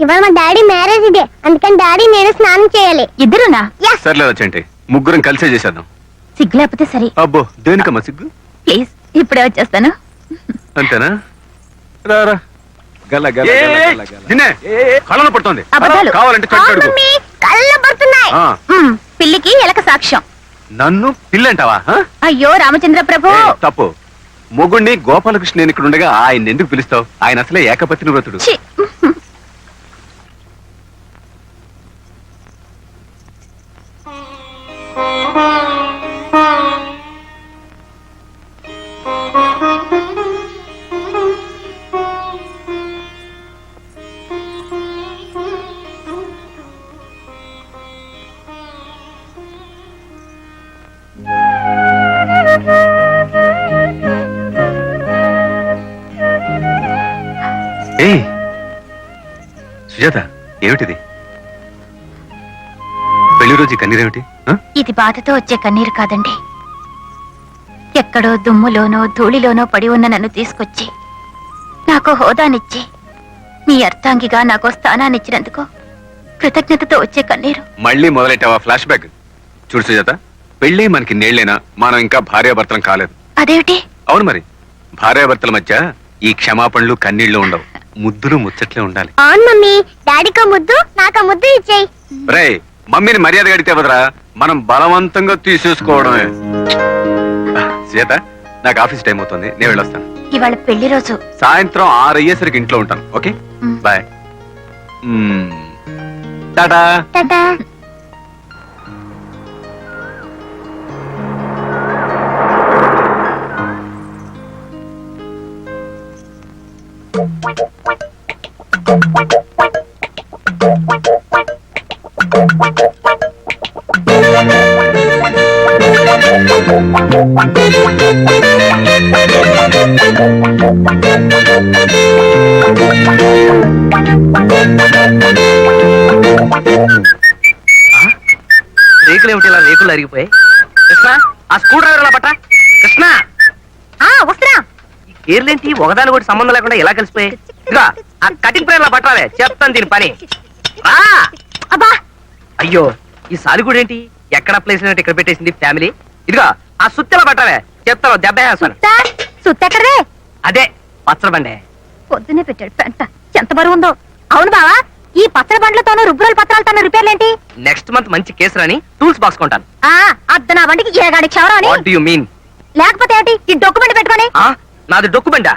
ఇవాళ మా daddy marriage day అందుకని డాడీ నేను స్నానం చేయాలి. ఇద్దరునా? సర్లే వచ్చేంటి ముగ్గురం కలిసే చేసేద్దాం. సిగ్గు లేకపోతే సరే. అబ్బో దేనికమ్మా సిగ్గు? ప్లీజ్ ఇప్పుడే వచ్చేస్తాను. అంతేనా? రా రా. నిన్నే పడుతోంది. అబద్ధాలు. కావాలంటే చెట్టు అడుగు కళ్ళు పడుతున్నాయి. ఆ, మ్మ్, పిల్లికి ఎలక సాక్ష్యం. నన్ను పిల్లంటావా ఆ? అయ్యో రామచంద్ర ప్రభు. ఏ, తప్పు. మొగుణ్ణి గోపాలకృష్ణ నేను ఇక్కడ ఉండగా ఆయన ఎందుకు పిలుస్తావు? ఆయన అసలే ఏకపత్ని వ్రతుడు ఛీ, ఏమిటిది? పెళ్ళి రోజు కన్నీరేమిటి? ఇది బాధతో వచ్చే కన్నీరు కాదండి. ఎక్కడో దుమ్ములోనో ధూళిలోనో పడి ఉన్న నన్ను తీసుకొచ్చి నాకు హోదానిచ్చి మీ అర్థాంగిగా నాకు స్థానాన్నిచ్చినందుకు కృతజ్ఞతతో వచ్చే కన్నీరు. మళ్ళీ మొదలెట్టావా ఫ్లాష్ బ్యాక్? చూడు సుజాత పెళ్ళి మనకి నేళ్ళేనా మనం ఇంకా భార్యాభర్తలం కాలేదు. అదేమిటి? అవును మరి. భార్యాభర్తల మధ్య ఈ క్షమాపణలు కన్నీళ్ళు ఉండవు. ముద్దులు ముచ్చట్లే ఉండాలి. అవును మమ్మీ. డాడీకో ముద్దు నాకో ముద్దు ఇచ్చేయి. రే మమ్మీని మర్యాద గడితే వదరా మనం బలవంతంగా తీసేసుకోవడమే. సీత నాకు ఆఫీస్ టైం అవుతుంది. నేను వెళ్ళొస్తాను. ఇవాళ పెళ్ళి రోజు. సాయంత్రం ఆరు అయ్యేసరికి ఇంట్లో ఉంటాను. ఓకే. బాయ్. టాటా. టాటా. రేకులేమిటి ఇలా రేకులు అరిగిపోయాయి? కృష్ణ ఆ స్కూల్ డ్రైవర్ ఇలా పట్ట కృష్ణ! ఆ వస్తున్నా. ఈ గేర్లేంటి ఒకదాని కూడా సంబంధం లేకుండా ఎలా కలిసిపోయాయి? ఇదిగో ఆ కటింగ్ పట్టాలే చెప్తాను దీని పని. రా! అబ్బా! అయ్యో ఈ సాలిగూడు ఏంటి? ఎక్కడ ప్లేస్ అయినట్టు ఇక్కడ పెట్టేసింది ఫ్యామిలీ ఇదిగో ఆ సుత్తెలా పట్టాలే చెప్తాను దెబ్బ వేస్తాను సార్ సుత్తెక్కడదే అదే పచ్చడి బండే. పొద్దునే పెట్టాడు పెంట. ఎంత బరువు ఉందో. అవును బావా ఈ పచ్చడి బండ్లతోనూ రుబ్బురోల పత్రాలతోనూ రిపేర్లేంటి? నెక్స్ట్ మంత్ మంచి కేసు రాని టూల్స్ బాక్స్ కొంటాను. ఆ అద్ద నా బండికి ఏగాడి క్షవరం అని వాట్ డు యు మీన్ లేకపోతే ఏంటి ఈ డొక్యుమెంట్ పెట్టుకొని? ఆ? నాది డొక్కు బండా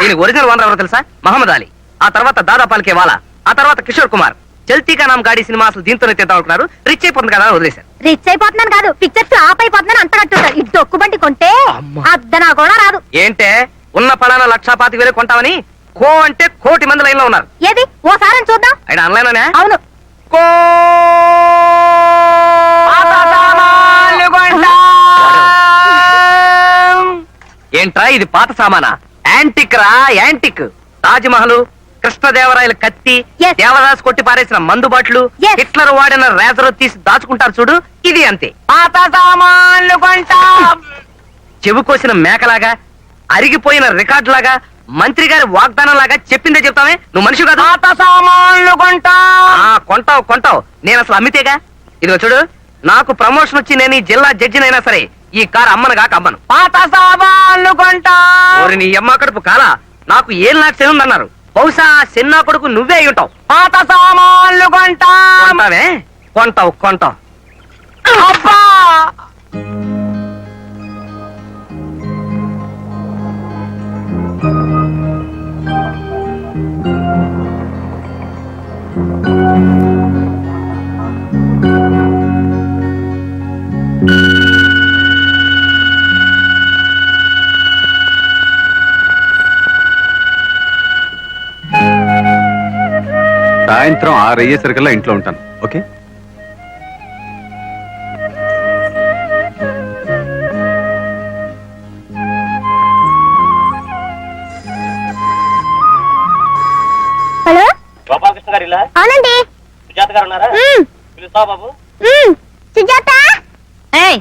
దీని ఒరిజినల్ ఓనర్ ఎవరో తెలుసా? మహమ్మద్ అలీ. ఆ తర్వాత దాదా పాల్కే వాలా. ఆ తర్వాత కిషోర్ కుమార్. చల్తీకా నామ్ గాడి సినిమా అసలు దీంతోనే తీద్దాం అనుకున్నారు రిచ్ అయిపోతుంది కదా వదిలేశారు. రిచ్ అయిపోతున్నాను కాదు. పిక్చర్స్ ఆప్ అయిపోతున్నాను అంత కట్టుంటారు ఈ డొక్కు బండి కొంటే అమ్మా. అద్ద నా కూడా రాదు. ఏంటే? ఉన్న పలానా లక్షా పాతిక వేలు కొంటామని కో అంటే కోటి మంది లైన్లో ఉన్నారు. ఏది? ఓసారి చూద్దాం. ఆయన ఆన్లైన్ అవును. కో ఏంట్రా ఇది పాత సామానా? యాంటిక్ రా యాంటిక్. తాజ్ మహల్ కృష్ణదేవరాయల కత్తి. దేవదాస్ కొట్టి పారేసిన మందు బాట్లు. హిట్లర్ వాడిన రేజర్ తీసి దాచుకుంటారు చూడు ఇది అంతే. పాత సామాన్లు కొంటాం. చెవి కోసిన మేకలాగా అరిగిపోయిన రికార్డ్ లాగా మంత్రి గారి వాగ్దానం లాగా చెప్పిందే చెప్తామే నువ్వు మనిషి కదా. పాత సామాన్లు కొంటావు కొంటావు కొంటావు. నేను అసలు అమ్మితేగా? ఇదిగో చూడు నాకు ప్రమోషన్ వచ్చి నేను ఈ జిల్లా జడ్జినైనా సరే ఈ కారు అమ్మను కాక అమ్మను. పాత సామాన్లు కొంటా నీ అమ్మ కడుపు కాలా? నాకు ఏం నాకు చెందన్నారు బహుశా చిన్న కొడుకు నువ్వే అయి ఉంటావు. పాత సామాన్లు కొంటా. కొంటావే? కొంటావు కొంటావు. అబ్బా! సాయంత్రం ఆరు అయ్యేసరికల్లా ఇంట్లో ఉంటాను. ఓకే? హలో? గోపాలకృష్ణ గారు ఇలా? అవునండి. సుజాత గారు ఉన్నారా? మ్మ్. పిలుస్తావా బాబు. సుజాత? ఏయ్.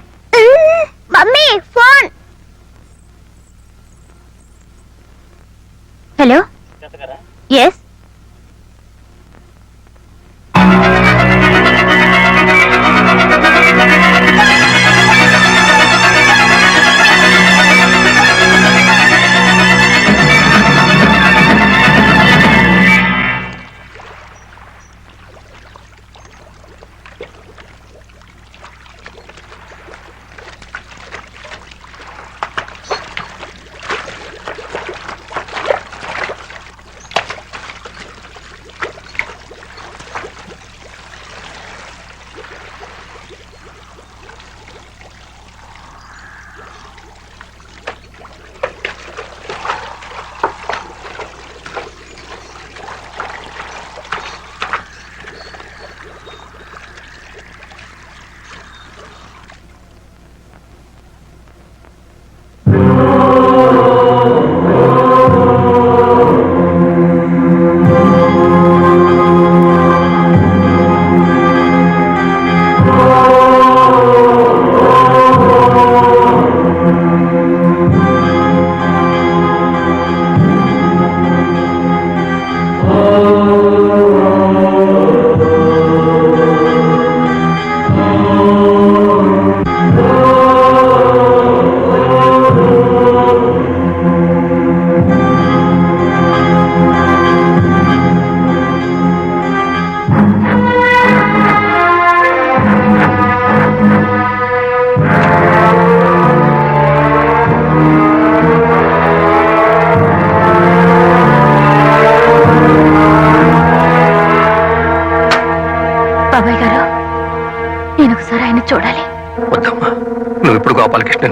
మమ్మీ.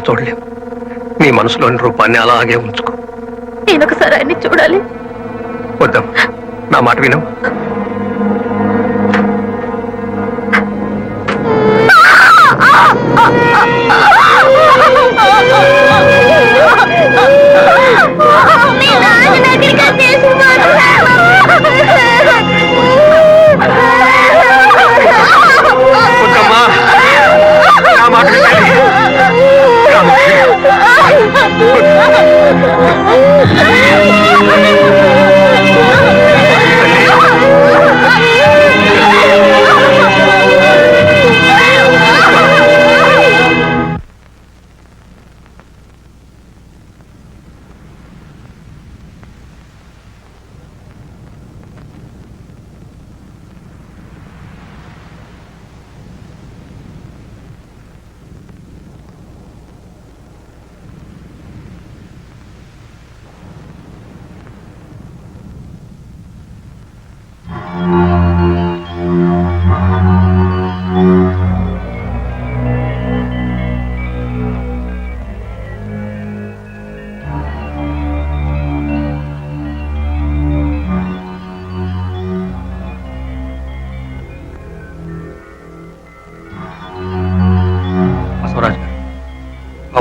చూడలేవు నీ మనసులోని రూపాన్ని అలాగే ఉంచుకో. నేను ఒకసారి ఆయన్ని చూడాలి. వద్దమ్మా నా మాట వినవు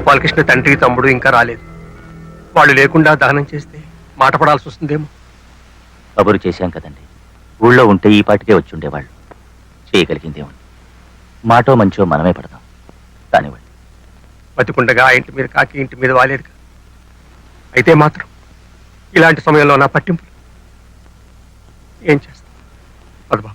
గోపాలకృష్ణ తండ్రి తమ్ముడు ఇంకా రాలేదు. వాళ్ళు లేకుండా దహనం చేస్తే మాట పడాల్సి వస్తుందేమో? కబురు చేశాం కదండి. ఊళ్ళో ఉంటే ఈ పాటికే వచ్చి ఉండేవాళ్ళు. చేయగలిగిందేముంది మాటో మంచో మనమే పడదాం కానివ్వండి బతికుండగా ఆ ఇంటి మీద కాకి ఇంటి మీద వాలేదు. అయితే మాత్రం ఇలాంటి సమయంలో నా పట్టింపు ఏం చేస్తాం? పదబా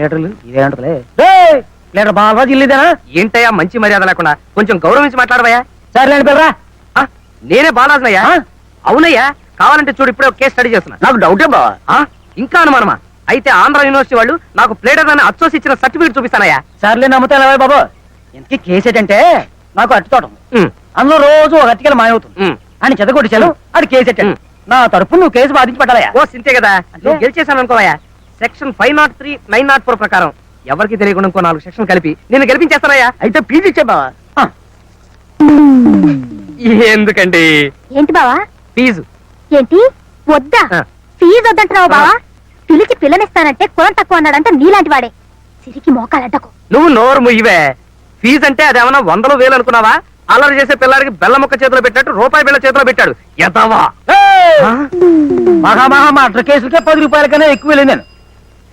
ఇదేనా ప్లేటర్లు ఇదేంటలే ప్లేటర్ బాలరాజు ఇల్లు ఇదేనా? ఏంటయ్యా మంచి మర్యాద లేకుండా కొంచెం గౌరవించి మాట్లాడవయ్యా? సరేలేండి పిల్లరా. నేనే బాలరాజునయ్యా? అవునయ్యా కావాలంటే చూడు ఇప్పుడే ఒక కేసు స్టడీ చేస్తున్నా. నాకు డౌటే బావా. ఇంకా అనుమానమా? అయితే ఆంధ్ర యూనివర్సిటీ వాళ్ళు నాకు ప్లేటర్ అని అచ్చోసి ఇచ్చిన సర్టిఫికేట్ చూపిస్తానయ్యా. సర్లే నమ్ముతాను బాబు? ఇంతకీ కేసు ఏంటంటే నాకు అట్టి తోటం. అందులో రోజు ఒక అట్టికలు మాయవుతుంది అని చెదగొట్టించాను అది కేసు నా తరపు నువ్వు కేసు బాధించి పడాలయా ఓ సింతే కదా. నువ్వు గెలిచేసాను అనుకోవయ్యా section five nought three nine nought four ప్రకారం. ఎవరికి తెలియకుండా ఇంకో నాలుగు సెక్షన్ కలిపి. నేను గెలిపించేస్తానయ్యా. అయితే పీజీ ఇచ్చే బావా. ఎందుకండి? ఏంటి బావా? ఫీజు. ఏంటి? వద్దా. ఫీజు వద్దంటున్నావు బావా? పిలిచి పిల్లనిస్తానంటే కులం తక్కువ అన్నాడంటే నీలాంటి వాడే. సిరికి మోకాలడ్డకు నువ్వు నోరు ముయ్యవే. ఫీజు అంటే అదేమన్నా వందలు వేలు అనుకున్నావా? అల్లరి చేసే పిల్లాడికి బెల్ల ముక్క చేతిలో పెట్టాడు రూపాయి బిళ్ళ చేతిలో పెట్టాడు. ఎదవా? మహా మహా మా కేసులకే పది రూపాయల కన్నా ఎక్కువ వెళ్ళింది నేను.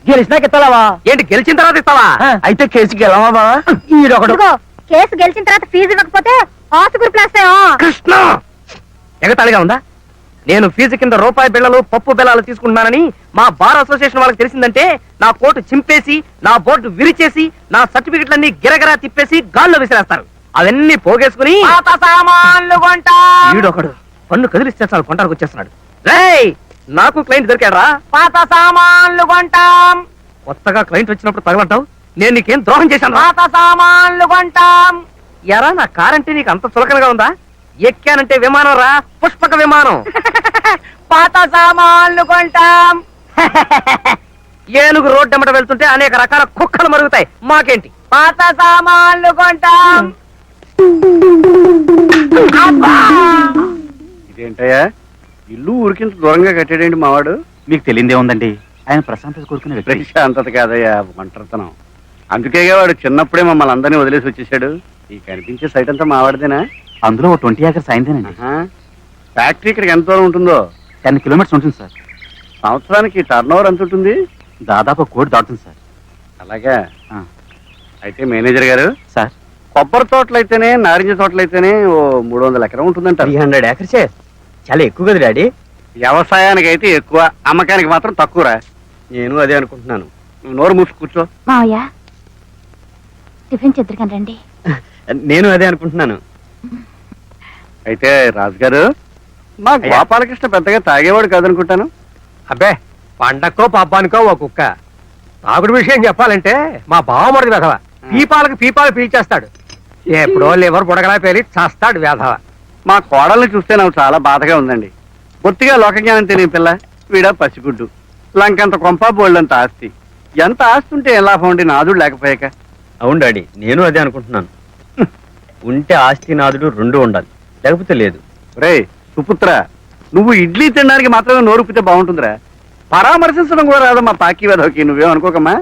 గెలిచినాక ఇస్తావా ఏంటి గెలిచిన తర్వాత ఇస్తావా? అయితే బావా? ఈడొకడు. ఇదిగో కేసు గెలిచిన తర్వాత ఫీజు ఇవ్వకపోతే ఆసుగురు ప్లాస్ కృష్ణ! ఎగతాళిగా ఉందా? నేను ఫీజు కింద రూపాయి బిళ్ళలు పప్పు బిళ్ళలు తీసుకుంటున్నానని మా బార్ అసోసియేషన్ వాళ్ళకి తెలిసిందంటే నా కోటు చింపేసి నా బోర్డు విరిచేసి నా సర్టిఫికెట్లన్నీ గిరగిరా తిప్పేసి గాల్లో విసిరేస్తారు. అవన్నీ పోగేసుకుని పన్ను కదిలిస్తే చాలు కొంటానికి వచ్చేస్తున్నాడు. రేయ్! నాకు క్లయింట్ దొరికాడా పాత సామాన్లు కొంటాం. కొత్తగా క్లయింట్ వచ్చినప్పుడు తగలంటావు? నేను నీకేం ద్రోహం చేశాను పాత సామాన్లు కొంటాం. ఎరా నా కారంటే నీకు అంత చులకనగా ఉందా? ఎక్కానంటే విమానం రా పుష్పక విమానం. పాత సామాన్లు కొంటాం. ఏనుగు రోడ్డు ఎమ్మట వెళ్తుంటే అనేక రకాల కుక్కలు మరుగుతాయి. మాకేంటి? పాత సామాన్లు కొంటాం. ఇదేంటయ్యా? ఇల్లు ఊరికింత దూరంగా కట్టాడేంటి మావాడు? మీకు తెలియదే ఉందండి. ఆయన ప్రశాంతత కోరుకునే ప్రశాంతత కాదయ్యా ఒంటరితనం. అందుకేగా వాడు చిన్నప్పుడే మమ్మల్ని అందరినీ వదిలేసి వచ్చేసాడు ఈ కనిపించే సైట్ అంతా మావాడిదేనా? అందులో ట్వంటీ ఏకర్స్ అయిందేనండి. ఫ్యాక్టరీ ఇక్కడికి ఎంత దూరం ఉంటుందో? టెన్ కిలోమీటర్స్ ఉంటుంది సార్. సంవత్సరానికి టర్న్ ఓవర్ ఎంత ఉంటుంది? దాదాపు ఒక కోటి దాటుతుంది సార్. అలాగా. అయితే మేనేజర్ గారు సార్. కొబ్బరి తోటలు అయితేనే నారింజ తోటలు అయితేనే ఓ మూడు వందల ఎకరం ఉంటుందంటారు. హండ్రెడ్ ఏకర్సే. చాలా ఎక్కువ కదా డాడీ. వ్యవసాయానికి అయితే ఎక్కువ అమ్మకానికి మాత్రం తక్కువరా. నేను అదే అనుకుంటున్నాను. నువ్వు నోరు మూసి కూర్చో. మావయ్య టిఫిన్ చెద్దరుగాని రండి. నేను అదే అనుకుంటున్నాను. అయితే రాజుగారు మా గోపాలకృష్ణ పెద్దగా తాగేవాడు కాదనుకుంటాను. అబ్బే పండక్కో పబ్బానికో ఒక కుక్క. తాగుడు విషయం చెప్పాలంటే మా బావమరిది వేధవ. పీపాలకు పీపాలు పీల్చేస్తాడు. ఎప్పుడో లివర్ బుడగలా పేలి చస్తాడు వేధవ. మా కోడల్ని చూస్తే నాకు చాలా బాధగా ఉందండి. బొత్తిగా లోకజ్ఞానం తెలియని పిల్ల వీడ పసిగుడ్డు. లంకంత కొంప బోళ్ళంత ఆస్తి. ఎంత ఆస్తి ఉంటే ఎలా లాభం నాదుడు లేకపోయాక? అవును డాడీ నేను అదే అనుకుంటున్నాను. ఉంటే ఆస్తి నాదుడు రెండు ఉండాలి లేకపోతే లేదు. రే సుపుత్ర నువ్వు ఇడ్లీ తినడానికి మాత్రమే నోరుపితే బాగుంటుందిరా. పరామర్శించడం కూడా రాదు మా పాకి వేదోకి నువ్వేమనుకోకమ్మా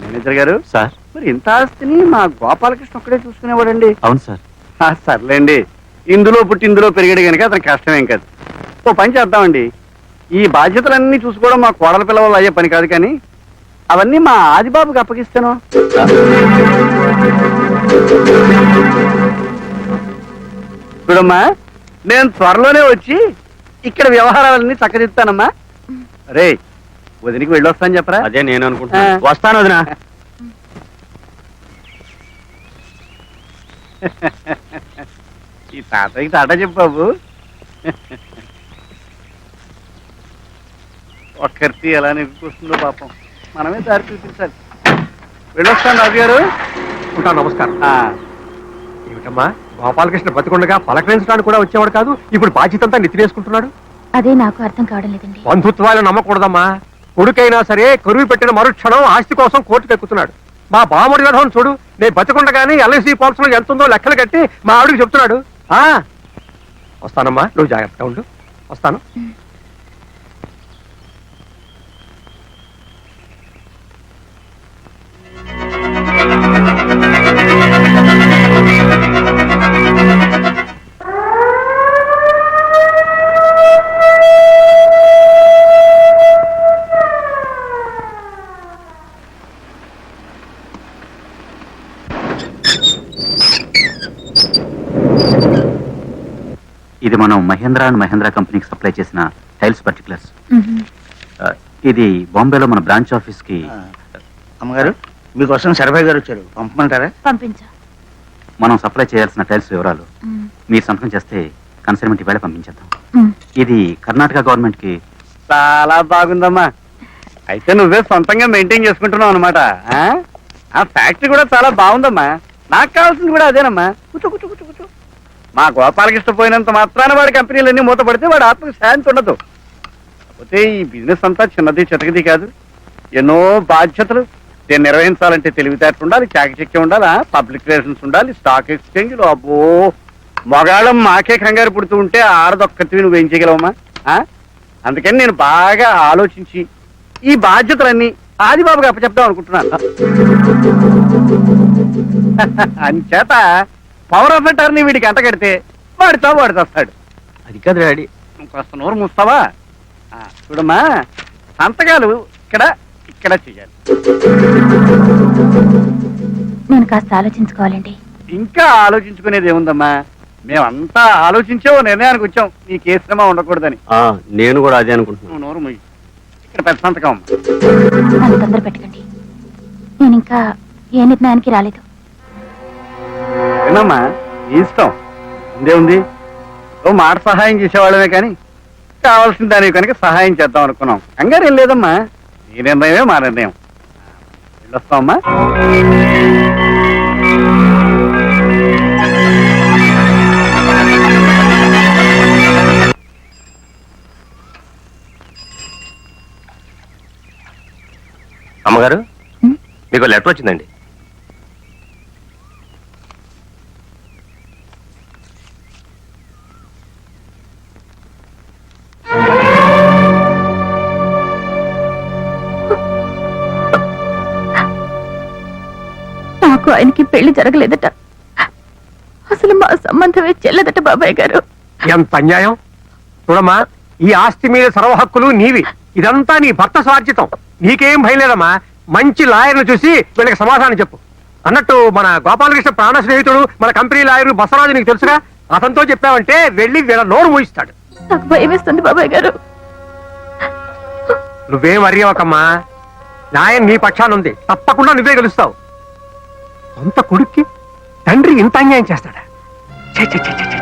మేనేజర్ గారు సార్. మరి ఇంత ఆస్తిని మా గోపాలకృష్ణ ఒక్కడే చూసుకునేవాడండి? అవును సార్. సర్లేండి. ఇందులో పుట్టి ఇందులో పెరిగాడు కనుక అతను కష్టమేం కాదు. ఓ పని చేద్దామండి. ఈ బాధ్యతలన్నీ చూసుకోవడం మా కోడల పిల్లవాళ్ళు అయ్యే పని కాదు కానీ అవన్నీ మా ఆదిబాబుకి అప్పగిస్తాను. చూడమ్మా నేను త్వరలోనే వచ్చి ఇక్కడ వ్యవహారాలన్నీ చక్కదిస్తానమ్మా రే వదినికి వెళ్ళొస్తాను చెప్పరా? అదే నేను అనుకుంటున్నాను ఆ. వస్తాను వదినా. ఈ తాతయ్యకి తాట చెప్పు బాబు. ఒక్కరితి ఎలా నెగ్గుకొస్తుందో పాపం. మనమే దారి చూపించాలి. వెళ్ళొస్తాను రాజు గారు. ఉంటాను నమస్కారం. ఆ, ఏమిటమ్మా? గోపాలకృష్ణ బతికుండగా పలకరించడానికి కూడా వచ్చేవాడు కాదు? ఇప్పుడు బాధ్యత అంతా నెత్తినేసుకుంటున్నాడు అదే నాకు అర్థం కావడం లేదండి. బంధుత్వాలు నమ్మకూడదమ్మా. కొడుకైనా సరే కరువు పెట్టిన మరుక్షణం ఆస్తి కోసం కోర్టుకు ఎక్కుతున్నాడు మా బామడి విధం చూడు నేను బతికుండగానే ఎల్ఐసి పాలసీలో ఎంత ఉందో లెక్కలు కట్టి మా ఆవిడకి చెప్తున్నాడు. వస్తానమ్మా. నువ్వు జాగ్రత్తగా ఉండు. వస్తాను. మనం మహేంద్ర అండ్ మహేంద్ర కంపెనీకి సప్లై చేసిన టైల్స్ పర్టికులర్స్. ఇది బాంబేలో మన బ్రాంచ్ ఆఫీస్కి అమ్మగారు మీకోసం సర్వే గారు వచ్చారు. పంపమంటారా? పంపించు. మనం సప్లై చేయాల్సిన టైల్స్ వివరాలు మీరు సంతకం చేస్తే కన్సైన్మెంట్ ఇవాళ పంపించేద్దాం. ఇది కర్ణాటక గవర్నమెంట్కి చాలా బాగుందమ్మా. అయితే నువ్వే సొంతంగా మెయింటైన్ చేసుకుంటున్నావు అనమాట ఆ? ఫ్యాక్టరీ కూడా చాలా బాగుందమ్మా. నాకు కావాల్సింది కూడా అదేనమ్మా. కూర్చో కూర్చో. మా గోపాలకి ఇష్టపోయినంత మాత్రాన వాడి కంపెనీలన్నీ మూతపడితే వాడి ఆత్మకు శాంతి ఉండదు. కాకపోతే ఈ బిజినెస్ అంతా చిన్నది చితకది కాదు. ఎన్నో బాధ్యతలు. దీన్ని నిర్వహించాలంటే తెలివితేటలు ఉండాలి చాకచక్యం ఉండాలి పబ్లిక్ రిలేషన్స్ ఉండాలి స్టాక్ ఎక్స్చేంజ్లు. అబ్బో! మగాళ్ళం మాకే కంగారు పుడుతూ ఉంటే ఆడదొక్కతివి నువ్వేం చేయగలవమ్మా? అందుకని నేను బాగా ఆలోచించి ఈ బాధ్యతలన్నీ ఆదిబాబుకి అప్పచెప్దాం అనుకుంటున్నాను. అంచేత పవర్ ఆఫ్ అటార్నీ వీడికి అంట కడితే వాడితో వాడు వస్తాడు. అది కాదు డాడీ. నువ్వు కాస్త నోరు మూస్తావా? ఆ, చూడమ్మా సంతకాలు ఇక్కడ ఇక్కడ చెయ్యాలి నేను కాస్త ఆలోచించుకోవాలండి. ఇంకా ఆలోచించుకునేది ఏముందమ్మా? మేమంతా ఆలోచించే ఓ నిర్ణయానికి వచ్చాం. నీకు ఏ శ్రమ ఉండకూడదని. ఆ, నేను కూడా అదే అనుకుంటున్నాను. నువ్వు నోరు ముయ్యి ఇక్కడ పెద్ద సంతకం. అమ్మా. నన్ను తొందర పెట్టకండి నేను ఇంకా ఏ నిర్ణయానికి రాలేదు. వినమ్మా నీ ఇష్టం. ఉందే ఉంది. ఓ మాట సహాయం చేసేవాళ్ళమే కానీ కావాల్సిన దానికి కనుక సహాయం చేద్దాం అనుకున్నాం. కంగారు ఏం లేదమ్మా. నీ నిర్ణయమే మా నిర్ణయం. వెళ్ళొస్తామమ్మా అమ్మగారు. మీకు లెటర్ వచ్చిందండి. పెళ్ళి జరగలేదట. అసలు మా సంబంధమే చెల్లదట బాబాయ్ గారు. ఎంత అన్యాయం? చూడమ్మా ఈ ఆస్తి మీద సర్వ హక్కులు నీవి. ఇదంతా నీ భర్త స్వార్జితం. నీకేం భయం లేదమ్మా. మంచి లాయర్ను చూసి వీళ్ళకి సమాధానం చెప్పు. అన్నట్టు మన గోపాలకృష్ణ ప్రాణ స్నేహితుడు మన కంపెనీ లాయర్ బసవరాజు నీకు తెలుసుగా? అతనితో చెప్పావంటే వెళ్ళి వీళ్ళ నోరు మూయిస్తాడు. నాకు బాబాయ్ గారు. నువ్వేం అరియవకమ్మా? న్యాయం నీ పక్షానుంది తప్పకుండా నువ్వే గెలుస్తావు. సొంత కొడుక్కి తండ్రి ఇంత అన్యాయం చేస్తాడా? చే చే చే చే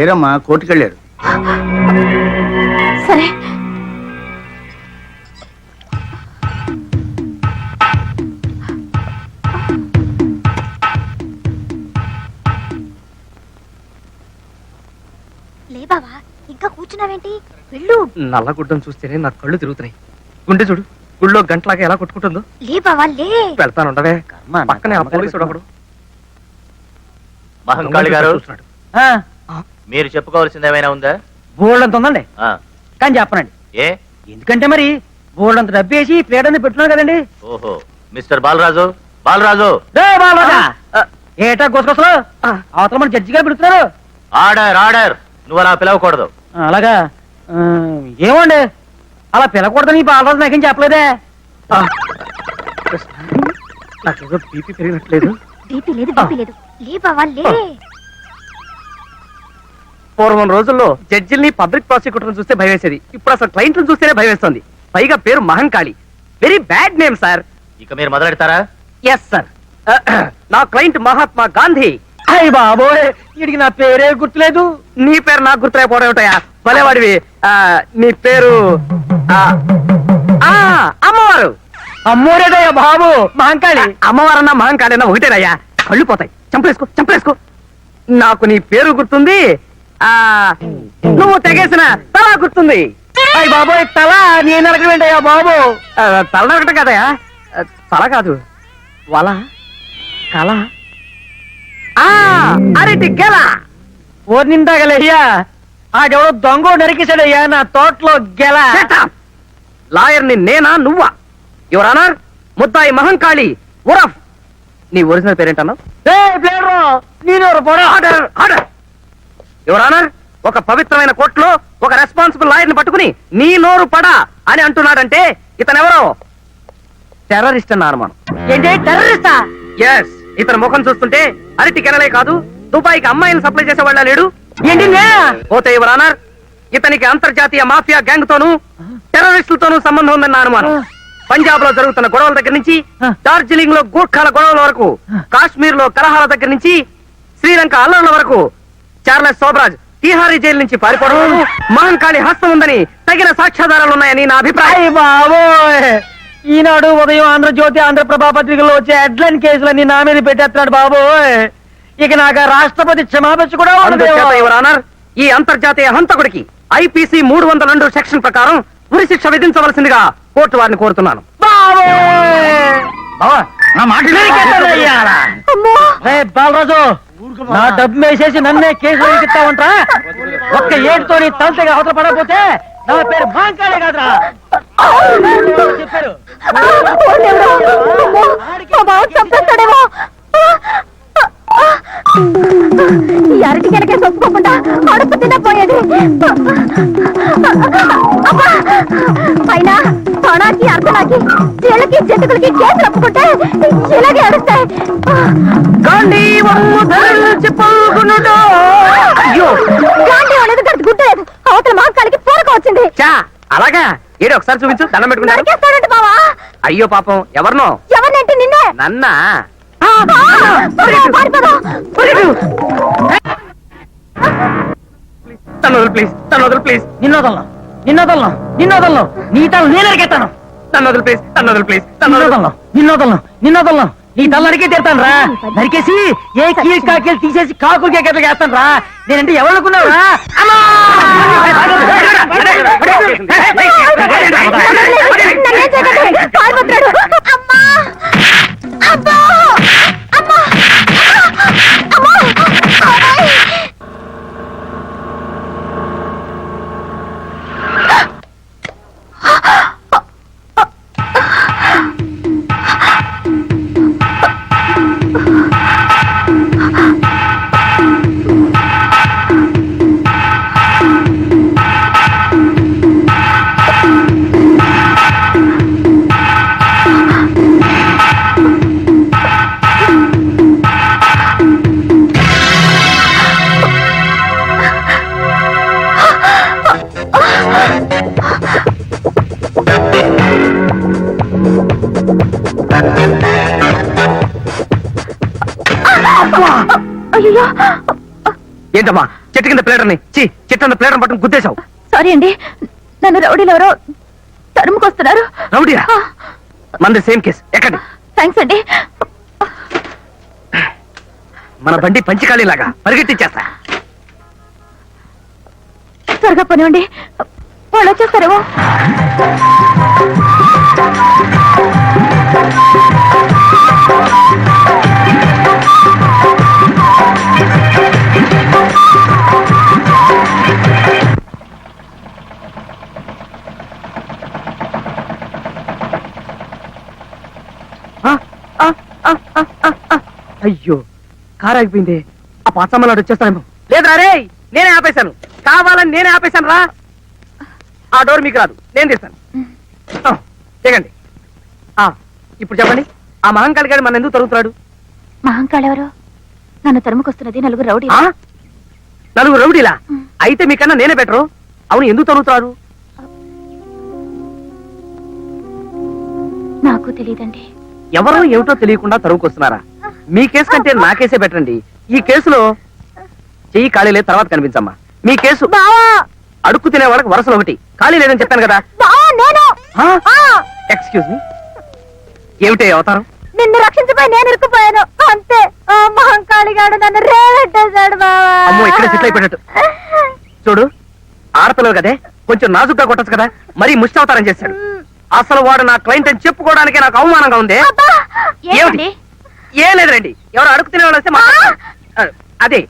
పేరమ్మ కోర్టుకెళ్ళారు. సరే. నల్లగుడ్డం చూస్తేనే నా కళ్ళు తిరుగుతున్నాయి. గుండె చూడు గుళ్ళో గంటలాగా ఎలా కొట్టుకుంటుందో. లే లే. వెళ్తాను పక్కనే ఆ? మీరు చెప్పుకోవాల్సింది ఏమైనా ఉందా? బోల్డ్ అంత ఉందండి. ఆ, కానీ చెప్పనండి. ఏ? ఎందుకంటే మరి బోల్డ్ అంత డబ్బు వేసి ప్లేట్ అంతా పెట్టున్నారు కదండి. ఓహో. మిస్టర్ బాలరాజు? బాలరాజు! రే బాలరాజా! ఏటా గుసగుసలు? అవతల మన జడ్జి గారు పిలుస్తున్నారు. Order order! నువ్వు అలా పిలవకూడదు. ఆ, అలాగా? ఆ, ఏమోండి? అలా పిలకూడదని ఈ బాలరాజు నాకేం చెప్పలేదే? నాకేదో బీపీ పెరిగినట్లేదు బీపీ లేదు బీపీ లేదు. లే బావా లే. పూర్వం రోజుల్లో జడ్జిల్ని పబ్లిక్ ప్రాసిక్యూటర్ని చూస్తే భయం వేసేది ఇప్పుడు అసలు క్లయింట్లను చూస్తేనే భయం వేస్తుంది పైగా పేరు Mahankali. Very bad name sir. ఇక మీరు మొదలెడతారా? ఎస్ సార్ నా క్లయింట్ మహాత్మా గాంధీ. అయ్య బాబోయ్ వీడికి నా పేరే గుర్తులేదు. నీ పేరు నాకు గుర్తులేకపోవడం ఏమిటయా భలేవాడివి. ఆ, నీ పేరు అమ్మవారు. అమ్మోరేదయ్యా బాబు మహంకాళి. అమ్మవారన్నా మహంకాళన్నా ఒకటేనయ్యా. కళ్ళు పోతాయి. చంపలేసుకో చంపలేసుకో. నాకు నీ పేరు గుర్తుంది. నువ్వు తెగేసిన తల గుర్తుంది. అయ్య బాబోయ్ తల నేను అడగవేంటయ్యా బాబు? తల నరకటం కదయా తల కాదు వల కల ఆ, అరటి గెల. ఓ నిందాగలయ్యా. ఆడెవడో దొంగ నరికేశాడయ్యా నా తోటలో గెల. లాయర్ని నేనా నువ్వా? యువరానర్ ముద్దాయి మహంకాళి ఉరఫ్. నీ ఒరిజినల్ పేరేంటన్నావు పోరా? ఆర్డర్ ఆర్డర్ యువరానర్ ఒక పవిత్రమైన కోర్టులో ఒక రెస్పాన్సిబుల్ లాయర్ని పట్టుకుని నీ నోరు పడా అని అంటున్నాడంటే ఇతనెవరో? టెర్రరిస్ట్ అన్న అనుమానం. ఏంటి? టెర్రరిస్టా ఎస్ ఇతని ముఖం చూస్తుంటే అరటి కెనలే కాదు దుబాయ్కి అమ్మాయిని సప్లై చేసే వాళ్ళ లేడు. ఏంటి? పోతే యువరానర్ ఇతనికి అంతర్జాతీయ మాఫియా గ్యాంగ్ తోనూ టెర్రరిస్టులతోనూ సంబంధం ఉందన్న అనుమానం. పంజాబ్లో జరుగుతున్న గొడవల దగ్గర నుంచి డార్జిలింగ్లో గూర్ఖాల గొడవల వరకు కాశ్మీర్లో కలహాల దగ్గర నుంచి శ్రీలంక అల్లర్ల వరకు చార్లెస్ సోబరాజ్ తీహారీ జైలు నుంచి పారిపోవడం మహంకాళి హస్తం ఉందని తగిన సాక్ష్యాధారాలు ఉన్నాయని నా అభిప్రాయం. ఈనాడు ఉదయం ఆంధ్రజ్యోతి ఆంధ్రప్రభ పత్రికల్లో వచ్చే హెడ్లైన్ కేసులన్నీ నా మీద పెట్టేస్తున్నాడు బాబోయ్! ఇక నాకు రాష్ట్రపతి క్షమాపచ్చు కూడా ఈ అంతర్జాతీయ హంతకుడికి ఐపీసీ మూడు వందల రెండు సెక్షన్ ప్రకారం ఉరి శిక్ష విధించవలసిందిగా కోర్టు వారిని కోరుతున్నాను. బాబోయ్! బావా నా మాట నరికేస్తానయ్యా. రే బాలరాజు! నా డబ్బు వేసేసి నన్నే కేసు ఎక్కిస్తావంటరా? ఒక్క ఏడుతో నీ తలతగా అవతల పడకపోతే నా పేరు భాంకాలే కాదురా. చెప్పారు. అరటి కనుక ఒప్పుకోకుండా అడుపు తినపోయేది! పైన తొణాకి అర్థనాకి చీళ్ళకి జంతుకులకి కేసులు ఒప్పుకుంటే ఇలాగే అడుస్తాయి అయ్యో! గాంధీ అనేది గడిచి గుడ్డలేదు అవతల మాంకాలకి పూరక వచ్చింది. చా! అలాగా? ఏడు ఒకసారి చూపించు దండం నరికేస్తాడంట బావా. అయ్యో పాపం ఎవరినో? ఎవరినంటే నిన్నే? నన్నా. తను వదులు ప్లీజ్ తను వదులు ప్లీజ్. నిన్నోదల్లో నిన్నోదల్లో నిన్నోదల్లో నీ తల నేను అరికెత్తాను తను వదులు ప్లీజ్ తను వదులు ప్లీజ్ తను వదులు నిన్నోదల్లో నిన్నోదల్లో నిన్నోదల్లో నీ తల నరికే తీరుతాను రా. నరికేసి ఏ కీల్ కాకీలు తీసేసి కాకులు కేకట్లు చేస్తాను రా. నేనంటే! అమ్మా! ah! ఏంటమ్మా? చెట్టు కింద ప్లేటర్ని. చి చెట్టు కింద ప్లేటర్ పట్టుకుని గుద్దేశావు. సారీ అండి. నన్ను రౌడీలు ఎవరో తరుముకొస్తున్నారు. రౌడీయా? మంది సేమ్ కేసు. ఎక్కండి. థ్యాంక్స్ అండి. మన బండి పంచికాళీలాగా పరిగెట్టించేస్తా త్వరగా పోనివ్వండి. వాళ్ళు వచ్చేస్తారేమో. అయ్యో కారు ఆగిపోయింది. ఆ పాసమ్మలాడు వచ్చేస్తానేమో. లేదురా రే నేనే ఆపేశాను. కావాలని నేనే ఆపేశాను రా. ఆ డోర్ మీకు రాదు నేను తీస్తాను. దిగండి ఆ, ఇప్పుడు చెప్పండి ఆ మహంకాళి గారు మన ఎందుకు తరుగుతున్నాడు? మహంకాళ్ ఎవరు? నన్ను తరుముకొస్తున్నది నలుగురు రౌడీ? నలుగురు రౌడీలా? అయితే మీకన్నా నేనే బెటరు అవును ఎందుకు తరుగుతున్నారు? నాకు తెలియదండి. ఎవరో ఏమిటో తెలియకుండా తరువుకొస్తున్నారా మీ కేసు కంటే నా కేసే అండి ఈ కేసులో చెయ్యి ఖాళీ లేదు తర్వాత కనిపించమ్మా. మీ కేసు అడుక్కు తినే వాళ్ళకి వరుసలు ఒకటి. ఖాళీ లేదని చెప్పాను కదా. ఎక్స్క్యూజ్ మీ ఏమిటి అవతారం? నిన్ను రక్షించబోయి నేను ఇరుక్కుపోయాను. అంతే. మహంకాళిగాడు నన్ను రేవెట్టేశాడు బావా. అమ్మో ఇక్కడే సెటిల్ అయిపోయినట్టు. చూడు ఆడపిల్లలు కదే కొంచెం నాజుగ్గా కొట్టచ్చు కదా. మరీ ముష్టి అవతారం చేశాడు. అసలు వాడు నా క్లయింట్ అని చెప్పుకోవడానికి నాకు అవమానంగా ఉంది! ఏమండి? ఏం లేదురండి. ఎవరు అడుగు తినే వాళ్ళు వస్తే అదే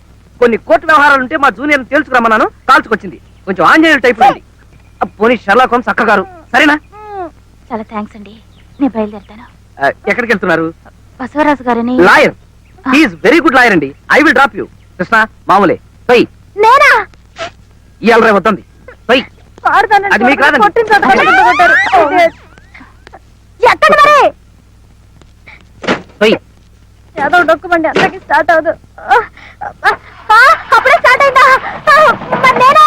కొన్ని కోర్టు వ్యవహారాలు ఉంటే మా జూనియర్ తేల్చుకురమ్మన్నాను. కాల్చుకొచ్చింది. కొంచెం ఆంజనేయులు టైప్ ఉంది పోనీ షర్లాక్ హోమ్స్ అక్క గారు. సరేనా? చాలా థ్యాంక్స్ అండి. నేను బయలుదేరుతాను. ఎక్కడికి వెళ్తున్నారు? బసవరాజు గారని lawyer. He's very good lawyer అండి. I will drop you Krishna మామూలే. పోయి నేనా? ఇవాళ రేపు పాడుతానండి. అది మీకు రాదండి. ఎక్కడ మరి. పోయి. ఏదో డొక్కుమండి. అందరికి అప్పుడే స్టార్ట్ అయిందా? నేను?